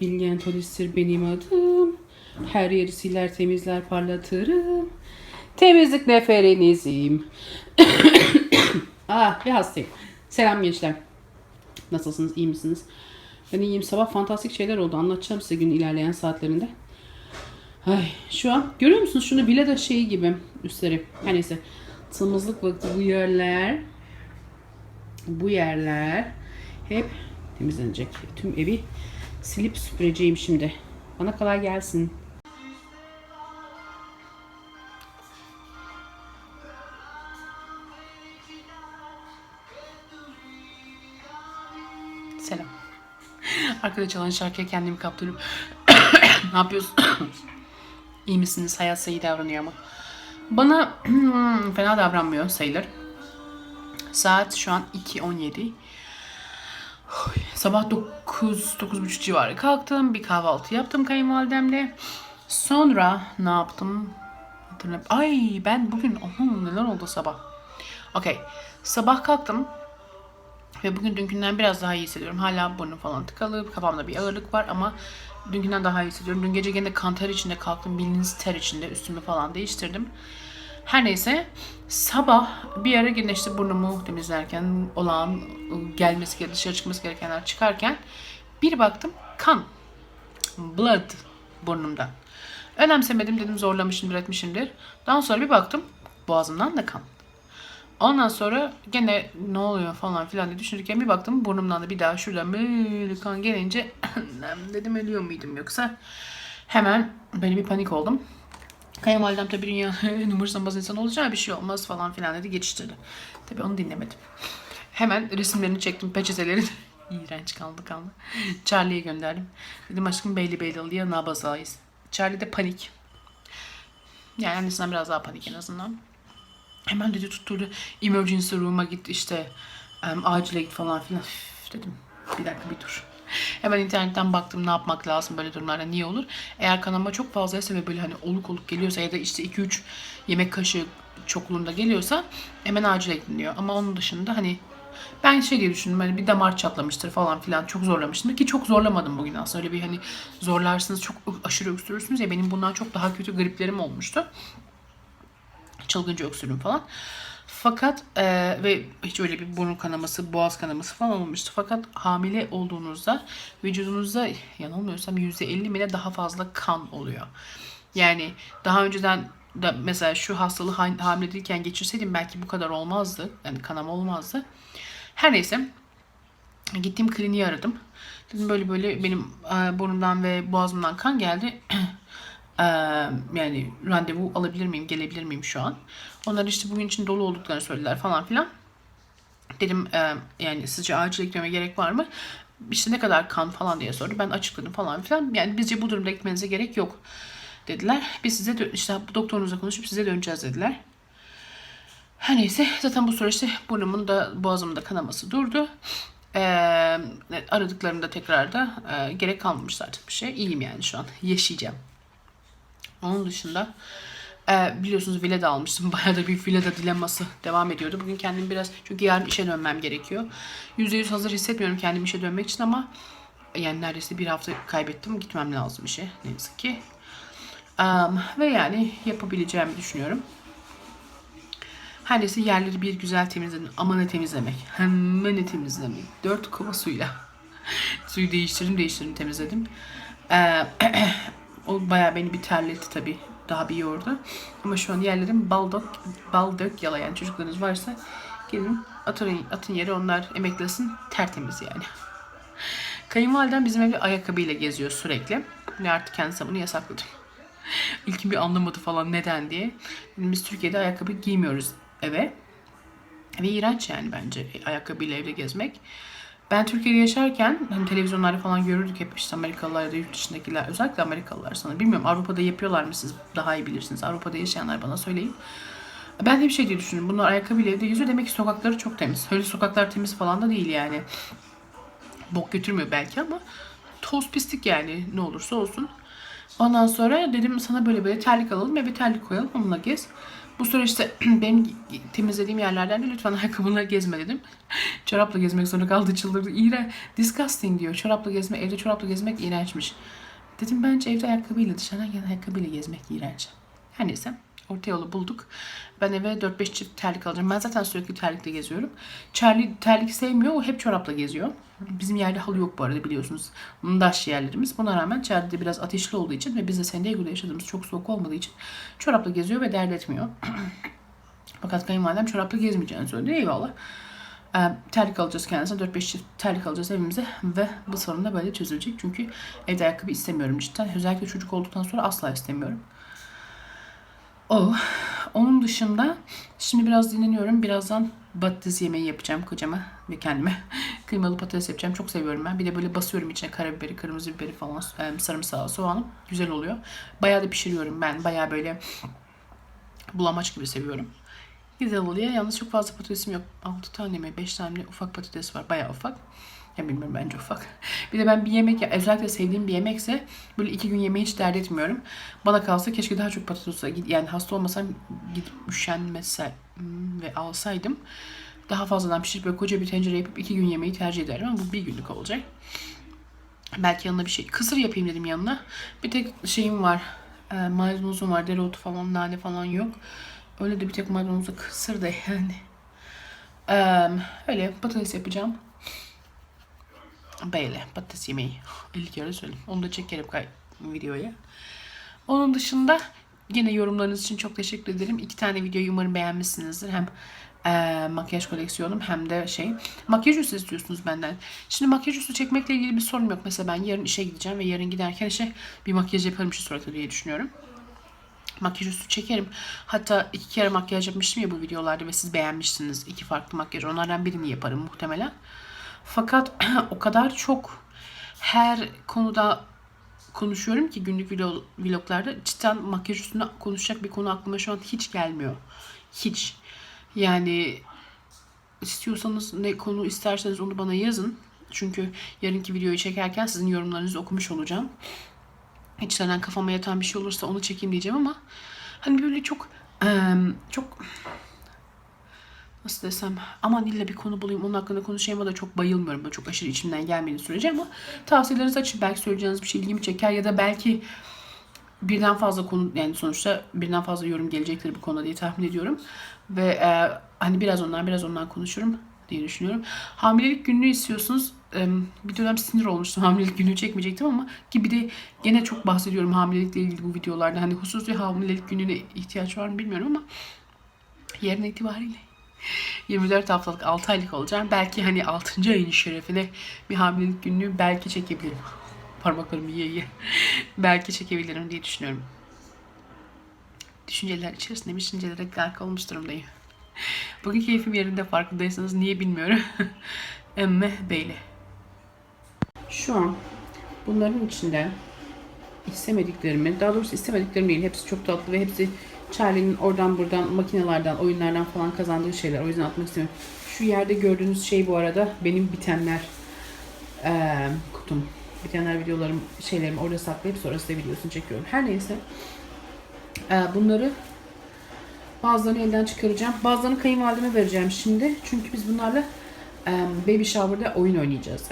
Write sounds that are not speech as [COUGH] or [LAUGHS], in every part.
Bilgen Polistir benim adım. Her yeri siler temizler parlatırım. Temizlik neferinizim. [COUGHS] ah bir hastayım. Selam gençler. Nasılsınız? iyi misiniz? Ben iyiyim. Sabah fantastik şeyler oldu. Anlatacağım size gün ilerleyen saatlerinde. Ay, şu an görüyor musunuz şunu bile şeyi gibi üstleri. Her neyse. Tımızlık vakti bu yerler bu yerler hep temizlenecek. Tüm evi silip süpüreceğim şimdi. Bana kolay gelsin. Selam. [LAUGHS] Arkada çalan şarkıya kendimi kaptırıp [COUGHS] ne yapıyorsun? [COUGHS] İyi misiniz? Hayat iyi davranıyor ama. Bana [COUGHS] fena davranmıyor sayılır. Saat şu an 2.17. Sabah 9 9.30 civarı kalktım. Bir kahvaltı yaptım kayınvalidemle. Sonra ne yaptım? Hatırlam. Ay ben bugün aman neler oldu sabah. Okey. Sabah kalktım. Ve bugün dünkünden biraz daha iyi hissediyorum. Hala burnum falan tıkalı. Kafamda bir ağırlık var ama dünkünden daha iyi hissediyorum. Dün gece gene kan ter içinde kalktım. Bildiğiniz ter içinde üstümü falan değiştirdim. Her neyse sabah bir ara yine işte burnumu temizlerken olan gelmesi gereken dışarı çıkması gerekenler çıkarken bir baktım kan. Blood burnumdan. Önemsemedim dedim zorlamışımdır etmişimdir. Daha sonra bir baktım boğazımdan da kan. Ondan sonra gene ne oluyor falan filan diye düşünürken bir baktım burnumdan da bir daha şuradan böyle kan gelince [CLEARS THROAT] dedim ölüyor muydum yoksa hemen böyle bir panik oldum. Kayınvalidem tabii dünya [LAUGHS] umursambaz insan olacağı bir şey olmaz falan filan dedi geçiştirdi. Tabii onu dinlemedim. Hemen resimlerini çektim peçetelerin. [LAUGHS] İğrenç kaldı kaldı. Charlie'ye gönderdim. Dedim aşkım beyli beyli alıya nabazayız. Charlie de panik. Yani annesinden biraz daha panik en azından. Hemen dedi tutturdu. Emergency room'a git işte. em, acile git falan filan. Üf, dedim bir dakika bir dur. [LAUGHS] Hemen internetten baktım ne yapmak lazım böyle durumlarda niye olur. Eğer kanama çok fazlaysa ve böyle hani oluk oluk geliyorsa ya da işte 2-3 yemek kaşığı çokluğunda geliyorsa hemen acile gidiliyor. Ama onun dışında hani ben şey diye düşündüm hani bir damar çatlamıştır falan filan çok zorlamıştım ki çok zorlamadım bugün aslında öyle bir hani zorlarsınız çok aşırı öksürürsünüz ya benim bundan çok daha kötü griplerim olmuştu çılgınca öksürüm falan. Fakat e, ve hiç öyle bir burun kanaması, boğaz kanaması falan olmamıştı. Fakat hamile olduğunuzda vücudunuzda yanılmıyorsam %50 bile daha fazla kan oluyor. Yani daha önceden da mesela şu hastalığı ha- hamile değilken geçirseydim belki bu kadar olmazdı. Yani kanama olmazdı. Her neyse gittim kliniği aradım. Dedim böyle böyle benim e, burnumdan ve boğazımdan kan geldi. [CLEARS THROAT] Yani randevu alabilir miyim, gelebilir miyim şu an? Onlar işte bugün için dolu olduklarını söylediler falan filan. Dedim e, yani sizce acil gitmeme gerek var mı? İşte ne kadar kan falan diye sordu. Ben açıkladım falan filan. Yani bizce bu durumda gitmenize gerek yok dediler. Biz size işte doktorunuzla konuşup size döneceğiz dediler. Her neyse zaten bu süreçte burnumun da boğazımın da kanaması durdu. Ee, aradıklarımda tekrar da e, gerek kalmamış artık bir şey. İyiyim yani şu an. Yaşayacağım. Onun dışında e, biliyorsunuz villa da almıştım. [LAUGHS] Bayağı da bir villa da dilemması devam ediyordu. Bugün kendim biraz çünkü yarın işe dönmem gerekiyor. %100 hazır hissetmiyorum kendim işe dönmek için ama yani neredeyse bir hafta kaybettim. Gitmem lazım işe ne yazık ki. Am, ve yani yapabileceğimi düşünüyorum. Her neyse yerleri bir güzel temizledim. Ama ne temizlemek. Hemen ne temizlemek. Dört kova suyla. [LAUGHS] Suyu değiştirdim değiştirdim temizledim. Ee, [CLEARS THROAT] o bayağı beni bir terletti tabii. Daha bir yordu. Ama şu an yerlerim bal dök, bal dök yalayan çocuklarınız varsa gelin atın, atın yere onlar emeklesin tertemiz yani. Kayınvalidem bizim evi ayakkabıyla geziyor sürekli. Ve artık kendisi bunu yasakladı. [LAUGHS] İlkin bir anlamadı falan neden diye. Biz Türkiye'de ayakkabı giymiyoruz eve. Ve iğrenç yani bence ayakkabıyla evde gezmek. Ben Türkiye'de yaşarken hani televizyonlarda falan görürdük hep işte Amerikalılar ya da yurt dışındakiler özellikle Amerikalılar sana bilmiyorum Avrupa'da yapıyorlar mı siz daha iyi bilirsiniz. Avrupa'da yaşayanlar bana söyleyin. Ben bir şey diye düşündüm. Bunlar ayakkabıyla evde geziyor. Demek ki sokakları çok temiz. Öyle sokaklar temiz falan da değil yani. Bok götürmüyor belki ama toz pislik yani ne olursa olsun. Ondan sonra dedim sana böyle böyle terlik alalım eve terlik koyalım onunla gez. Bu süreçte [CLEARS THROAT] benim temizlediğim yerlerden de lütfen [LAUGHS] ayakkabıları gezme dedim. [LAUGHS] Çorapla gezmek zorunda kaldı çıldırdı. İğren, disgusting diyor. Çorapla gezme, evde çorapla gezmek iğrençmiş. Dedim bence evde ayakkabıyla dışarıdan gelen ayakkabıyla gezmek iğrenç. Her neyse orta yolu bulduk. Ben eve 4-5 çift terlik alacağım. Ben zaten sürekli terlikle geziyorum. Charlie terlik sevmiyor. O hep çorapla geziyor. Bizim yerde halı yok bu arada biliyorsunuz. Daş yerlerimiz. Buna rağmen Charlie de biraz ateşli olduğu için ve biz de San Diego'da yaşadığımız çok soğuk olmadığı için çorapla geziyor ve dert etmiyor. [CLEARS THROAT] Fakat kayınvalidem çorapla gezmeyeceğini söyledi. Eyvallah. Ee, terlik alacağız kendisine. 4-5 çift terlik alacağız evimize ve bu sorun da böyle çözülecek. Çünkü evde ayakkabı istemiyorum cidden. Özellikle çocuk olduktan sonra asla istemiyorum. O. Onun dışında şimdi biraz dinleniyorum. Birazdan patates yemeği yapacağım kocama ve kendime. [LAUGHS] Kıymalı patates yapacağım. Çok seviyorum ben. Bir de böyle basıyorum içine karabiberi, kırmızı biberi falan, sarımsağı, soğanı. Güzel oluyor. Bayağı da pişiriyorum ben. Bayağı böyle bulamaç gibi seviyorum. Güzel oluyor. Yalnız çok fazla patatesim yok. 6 tane mi 5 tane mi ufak patates var. Bayağı ufak. Ya bilmiyorum bence ufak. Bir de ben bir yemek ya özellikle sevdiğim bir yemekse böyle iki gün yemeği hiç dert etmiyorum. Bana kalsa keşke daha çok patates. Yani hasta olmasam gidip üşenmese hmm, ve alsaydım daha fazladan pişirip böyle koca bir tencere yapıp iki gün yemeği tercih ederim ama bu bir günlük olacak. Belki yanına bir şey. Kısır yapayım dedim yanına. Bir tek şeyim var. E, maydanozum var. Dereotu falan, nane falan yok. Öyle de bir tek maydanozlu kısır da yani. E, öyle patates yapacağım. Böyle patates yemeği. [LAUGHS] 50 kere söyledim. Onu da çekerim videoya. Onun dışında yine yorumlarınız için çok teşekkür ederim. İki tane videoyu umarım beğenmişsinizdir. Hem e, makyaj koleksiyonum hem de şey. Makyaj üstü istiyorsunuz benden. Şimdi makyaj üstü çekmekle ilgili bir sorun yok. Mesela ben yarın işe gideceğim ve yarın giderken işe bir makyaj yaparım şu suratı diye düşünüyorum. Makyaj üstü çekerim. Hatta iki kere makyaj yapmıştım ya bu videolarda ve siz beğenmişsiniz. iki farklı makyaj. Onlardan birini yaparım muhtemelen. Fakat [CLEARS THROAT] o kadar çok her konuda konuşuyorum ki günlük vlog, vloglarda cidden makyaj üstüne konuşacak bir konu aklıma şu an hiç gelmiyor. Hiç. Yani istiyorsanız ne konu isterseniz onu bana yazın. Çünkü yarınki videoyu çekerken sizin yorumlarınızı okumuş olacağım. İçlerinden kafama yatan bir şey olursa onu çekeyim diyeceğim ama hani böyle çok çok nasıl desem aman illa bir konu bulayım onun hakkında konuşayım da çok bayılmıyorum. Böyle çok aşırı içimden gelmediği sürece ama tavsiyelerinizi açın. Belki söyleyeceğiniz bir şey ilgimi çeker ya da belki birden fazla konu yani sonuçta birden fazla yorum gelecektir bu konuda diye tahmin ediyorum. Ve e, hani biraz ondan biraz ondan konuşurum diye düşünüyorum. Hamilelik günlüğü istiyorsunuz. E, bir dönem sinir olmuştum [LAUGHS] hamilelik günlüğü çekmeyecektim ama ki bir de gene çok bahsediyorum hamilelikle ilgili bu videolarda. Hani hususi hamilelik günlüğüne ihtiyaç var mı bilmiyorum ama yarın itibariyle 24 haftalık 6 aylık olacağım. Belki hani 6. ayın şerefine bir hamilelik günlüğü belki çekebilirim. Parmaklarımı yiye yiye. belki çekebilirim diye düşünüyorum. Düşünceler içerisinde düşüncelere gark olmuş durumdayım. Bugün keyfim yerinde farkındaysanız niye bilmiyorum. [LAUGHS] Emme beyle. Şu an bunların içinde istemediklerimi, daha doğrusu istemediklerim değil, hepsi çok tatlı ve hepsi Charlie'nin oradan buradan makinelerden, oyunlardan falan kazandığı şeyler. O yüzden atmak istemiyorum. Şu yerde gördüğünüz şey bu arada benim bitenler ee, kutum. Bitenler videolarım, şeylerimi orada saklayıp sonra size videosunu çekiyorum. Her neyse. Ee, bunları bazılarını elden çıkaracağım. Bazılarını kayınvalideme vereceğim şimdi. Çünkü biz bunlarla e, baby shower'da oyun oynayacağız.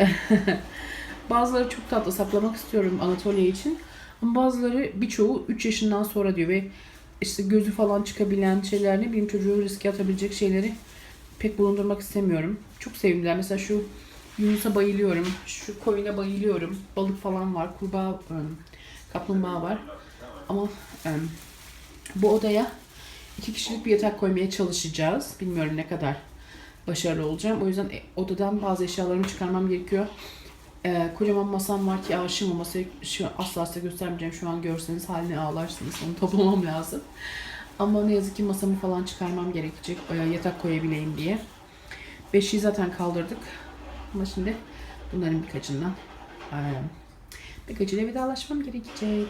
[LAUGHS] bazıları çok tatlı saklamak istiyorum Anatolia için. Ama bazıları birçoğu 3 yaşından sonra diyor ve işte gözü falan çıkabilen şeyler ne bileyim çocuğu riske atabilecek şeyleri pek bulundurmak istemiyorum. Çok sevimliler. Mesela şu Yunus'a bayılıyorum. Şu koyuna bayılıyorum. Balık falan var. Kurbağa, kaplumbağa var. Ama bu odaya iki kişilik bir yatak koymaya çalışacağız. Bilmiyorum ne kadar başarılı olacağım. O yüzden e, odadan bazı eşyalarımı çıkarmam gerekiyor. Ee, kocaman masam var ki aşığım o masayı şu asla size göstermeyeceğim. Şu an görseniz haline ağlarsınız. Onu toplamam lazım. Ama ne yazık ki masamı falan çıkarmam gerekecek. Ee, yatak koyabileyim diye. Beşiği zaten kaldırdık. Ama şimdi bunların birkaçından e, birkaçıyla vedalaşmam gerekecek.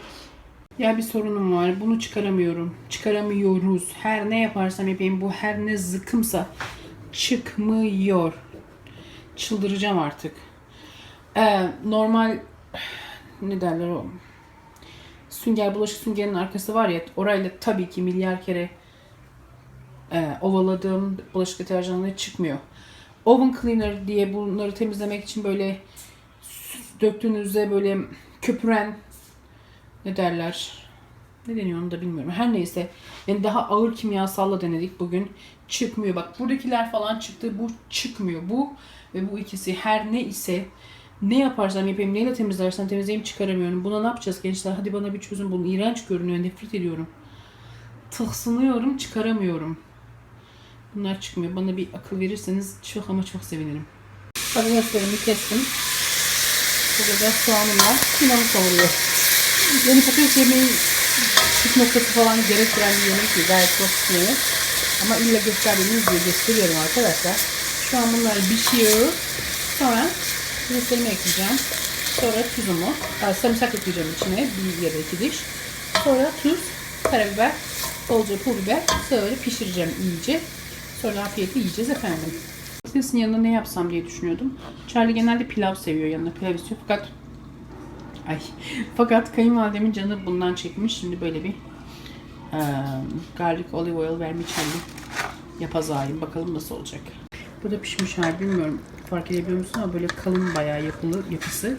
Ya bir sorunum var. Bunu çıkaramıyorum. Çıkaramıyoruz. Her ne yaparsam yapayım bu her ne zıkımsa çıkmıyor. Çıldıracağım artık. Ee, normal [SIGHS] ne derler o sünger bulaşık süngerinin arkası var ya orayla tabii ki milyar kere e, ovaladığım bulaşık deterjanları çıkmıyor. Oven cleaner diye bunları temizlemek için böyle döktüğünüzde böyle köpüren ne derler ne deniyor onu da bilmiyorum. Her neyse yani daha ağır kimyasalla denedik bugün. Çıkmıyor. Bak buradakiler falan çıktı. Bu çıkmıyor. Bu ve bu ikisi her ne ise ne yaparsam yapayım, neyle temizlersem temizleyeyim çıkaramıyorum. Buna ne yapacağız gençler? Hadi bana bir çözüm bulun. İğrenç görünüyor. Nefret ediyorum. Tıksınıyorum, çıkaramıyorum. Bunlar çıkmıyor. Bana bir akıl verirseniz çok ama çok sevinirim. Patateslerimi kestim. Burada da soğanım var. Kıymalı kavuruyor. Yani patates yemeği püf noktası falan gerektiren bir yemek değil. Gayet basit yemek. Ama illa gösterdiğiniz gibi gösteriyorum arkadaşlar. Şu an bunlar pişiyor. Sonra patateslerimi ekleyeceğim. Sonra tuzumu, e, sarımsak ekleyeceğim içine. Bir ya da iki diş. Sonra tuz, karabiber, bolca pul biber. Sonra pişireceğim iyice. Sonra afiyetle yiyeceğiz efendim. Patatesin yanına ne yapsam diye düşünüyordum. Charlie genelde pilav seviyor yanına pilav istiyor fakat ay [LAUGHS] fakat kayınvalidemin canı bundan çekmiş. Şimdi böyle bir eee garlic olive oil vermicelli yapazayım. Bakalım nasıl olacak. Bu da pişmiş hali bilmiyorum. Fark edebiliyor musun ama böyle kalın bayağı yapılı yapısı.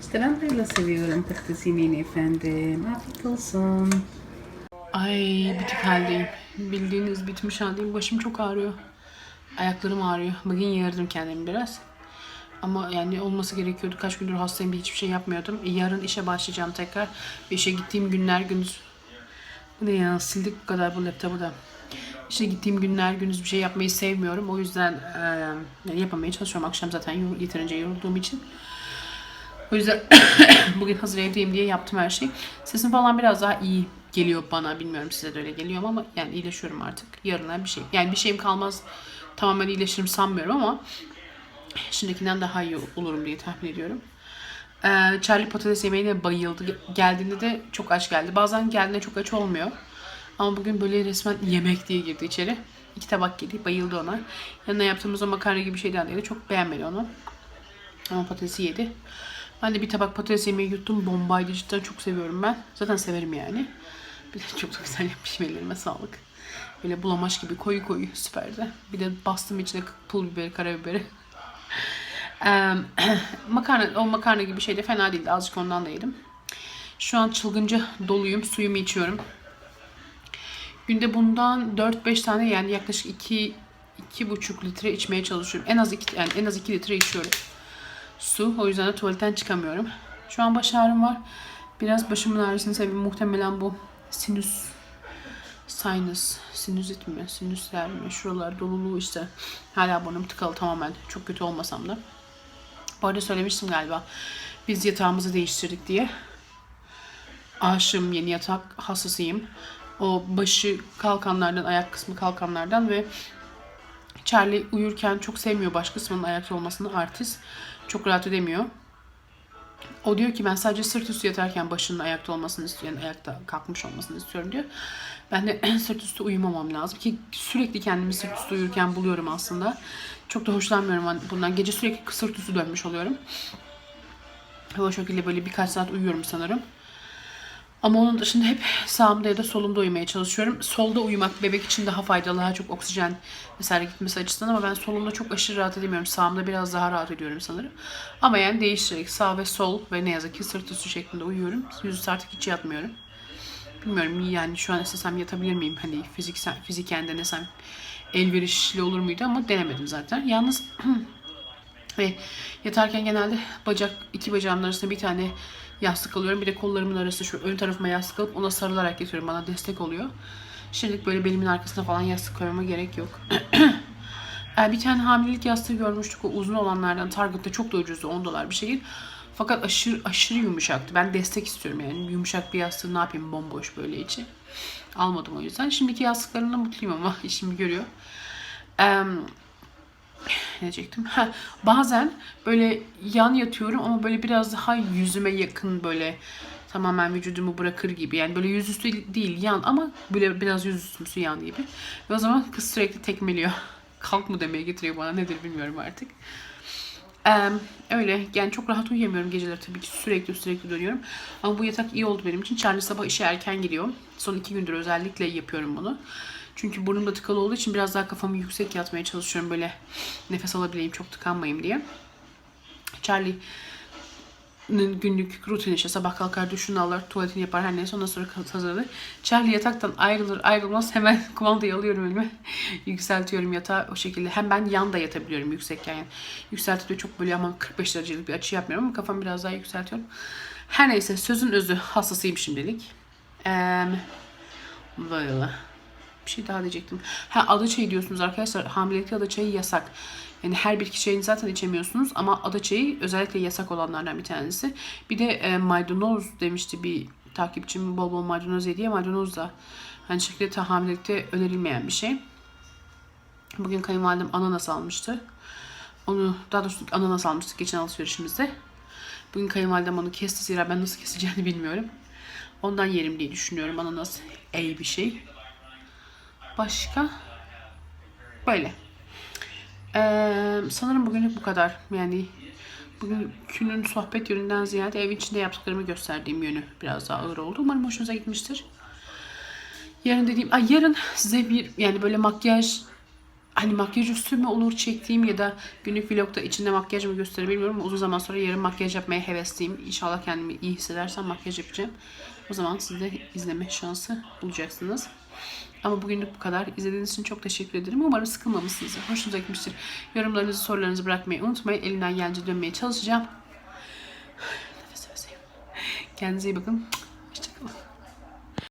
İşte ben böyle seviyorum patates yemeğini efendim. Afiyet olsun. Ay bitik haldeyim. Bildiğiniz bitmiş haldeyim. Başım çok ağrıyor. Ayaklarım ağrıyor. Bugün yardım kendimi biraz. Ama yani olması gerekiyordu. Kaç gündür hastayım bir hiçbir şey yapmıyordum. E, yarın işe başlayacağım tekrar. İşe gittiğim günler gündüz. Bu ne ya sildik bu kadar bu laptopu da. İşe gittiğim günler gündüz bir şey yapmayı sevmiyorum. O yüzden e, yani yapamaya çalışıyorum. Akşam zaten yor- yeterince yorulduğum için. O yüzden [COUGHS] bugün hazır evdeyim diye yaptım her şeyi. Sesim falan biraz daha iyi geliyor bana. Bilmiyorum size de öyle geliyor ama yani iyileşiyorum artık. Yarına bir şey. Yani bir şeyim kalmaz. Tamamen iyileşirim sanmıyorum ama şimdikinden daha iyi olurum diye tahmin ediyorum. Ee, Charlie patates yemeğine bayıldı. Geldiğinde de çok aç geldi. Bazen geldiğinde çok aç olmuyor. Ama bugün böyle resmen yemek diye girdi içeri. İki tabak yedi. Bayıldı ona. Yanına yaptığımız o makarna gibi şeyden değil. Çok beğenmedi onu. Ama patatesi yedi. Ben de bir tabak patates yemeği yuttum. Bombaydı. Cidden çok seviyorum ben. Zaten severim yani. Bir de çok güzel yapmışım ellerime sağlık. Böyle bulamaç gibi koyu koyu süperdi. Bir de bastım içine pul biberi, karabiberi. [CLEARS THROAT] Makarna, o makarna gibi şey de fena değildi. Azıcık ondan da yedim. Şu an çılgınca doluyum. Suyumu içiyorum. Günde bundan 4-5 tane yani yaklaşık 2 2,5 litre içmeye çalışıyorum. En az 2 yani en az 2 litre içiyorum. Su. O yüzden de tuvaletten çıkamıyorum. Şu an baş ağrım var. Biraz başımın ağrısının sebebi muhtemelen bu sinüs sinus, sinüzit mi, sinüsler mi, şuralar doluluğu işte. Hala burnum tıkalı tamamen. Çok kötü olmasam da. Bu arada söylemiştim galiba. Biz yatağımızı değiştirdik diye. Aşığım yeni yatak hassasıyım. O başı kalkanlardan, ayak kısmı kalkanlardan ve Charlie uyurken çok sevmiyor baş kısmının ayakta olmasını artist. Çok rahat edemiyor. O diyor ki ben sadece sırt üstü yatarken başının ayakta olmasını istiyorum. Yani ayakta kalkmış olmasını istiyorum diyor. Ben de [CLEARS THROAT] sırt üstü uyumamam lazım ki sürekli kendimi sırt üstü uyurken buluyorum aslında. Çok da hoşlanmıyorum bundan. Gece sürekli sırt üstü dönmüş oluyorum. Ve o şekilde böyle birkaç saat uyuyorum sanırım. Ama onun dışında hep sağımda ya da solumda uyumaya çalışıyorum. Solda uyumak bebek için daha faydalı, daha çok oksijen vesaire gitmesi açısından ama ben solumda çok aşırı rahat edemiyorum. Sağımda biraz daha rahat ediyorum sanırım. Ama yani değiştirerek sağ ve sol ve ne yazık ki sırt üstü şeklinde uyuyorum. Yüzüstü artık hiç yatmıyorum. Bilmiyorum yani şu an istesem yatabilir miyim? Hani fiziksel, fiziken denesem elverişli olur muydu ama denemedim zaten. Yalnız [CLEARS THROAT] ve yatarken genelde bacak, iki bacağımın arasında bir tane yastık alıyorum. Bir de kollarımın arası şu ön tarafıma yastık alıp ona sarılarak yatıyorum. Bana destek oluyor. Şimdilik böyle belimin arkasına falan yastık koymama gerek yok. [CLEARS THROAT] Ee, bir tane hamilelik yastığı görmüştük. O uzun olanlardan. Target'ta çok da ucuzdu. 10 dolar bir şey. Fakat aşırı aşırı yumuşaktı. Ben destek istiyorum yani. Yumuşak bir yastığı ne yapayım bomboş böyle içi. Almadım o yüzden. Şimdiki yastıklarımla mutluyum ama [LAUGHS] işimi görüyor. Eee ne diyecektim? Ha, bazen böyle yan yatıyorum ama böyle biraz daha yüzüme yakın böyle tamamen vücudumu bırakır gibi. Yani böyle yüzüstü değil yan ama böyle biraz yüzüstümsü yan gibi. Ve o zaman kız sürekli tekmeliyor. [LAUGHS] Kalk mı demeye getiriyor bana nedir bilmiyorum artık. Ee, öyle yani çok rahat uyuyamıyorum geceleri tabii ki sürekli sürekli dönüyorum. Ama bu yatak iyi oldu benim için. Charlie sabah işe erken gidiyor. Son iki gündür özellikle yapıyorum bunu. Çünkü burnum da tıkalı olduğu için biraz daha kafamı yüksek yatmaya çalışıyorum böyle nefes alabileyim çok tıkanmayayım diye. Charlie günlük rutin işte sabah kalkar duşunu alır tuvaletini yapar her neyse ondan sonra hazırlanır. Charlie yataktan ayrılır ayrılmaz hemen [LAUGHS] kumandayı alıyorum elime yükseltiyorum yatağı o şekilde hem ben yan da yatabiliyorum yüksekken yani yükseltip çok böyle aman 45 derecelik bir açı yapmıyorum ama kafamı biraz daha yükseltiyorum. Her neyse sözün özü hastasıyım şimdilik. Eee böyle. Bir şey daha diyecektim. Ha ada çayı diyorsunuz arkadaşlar. Hamilelikte ada çayı yasak. Yani her bir çayını zaten içemiyorsunuz ama ada çayı özellikle yasak olanlardan bir tanesi. Bir de e, maydanoz demişti bir takipçim bol bol maydanoz yediği maydanoz da hani şekilde hamilelikte önerilmeyen bir şey. Bugün kayınvalidem ananas almıştı. Onu daha doğrusu ananas almıştık geçen alışverişimizde. Bugün kayınvalidem onu kesti zira ben nasıl keseceğini [LAUGHS] bilmiyorum. Ondan yerim diye düşünüyorum. Ananas iyi bir şey. Başka? Böyle. Ee, sanırım bugünlük bu kadar. Yani bugünkünün sohbet yönünden ziyade ev içinde yaptıklarımı gösterdiğim yönü biraz daha ağır oldu. Umarım hoşunuza gitmiştir. Yarın dediğim, ay yarın size bir yani böyle makyaj hani makyaj üstü mü olur çektiğim ya da günlük vlogda içinde makyaj mı gösterir bilmiyorum ama uzun zaman sonra yarın makyaj yapmaya hevesliyim. İnşallah kendimi iyi hissedersem makyaj yapacağım. O zaman siz de izleme şansı bulacaksınız. Ama bugünlük bu kadar. İzlediğiniz için çok teşekkür ederim. Umarım sıkılmamışsınızdır. Hoşunuza gitmiştir. Yorumlarınızı, sorularınızı bırakmayı unutmayın. Elimden gelince dönmeye çalışacağım. [SIGHS] Kendinize iyi bakın.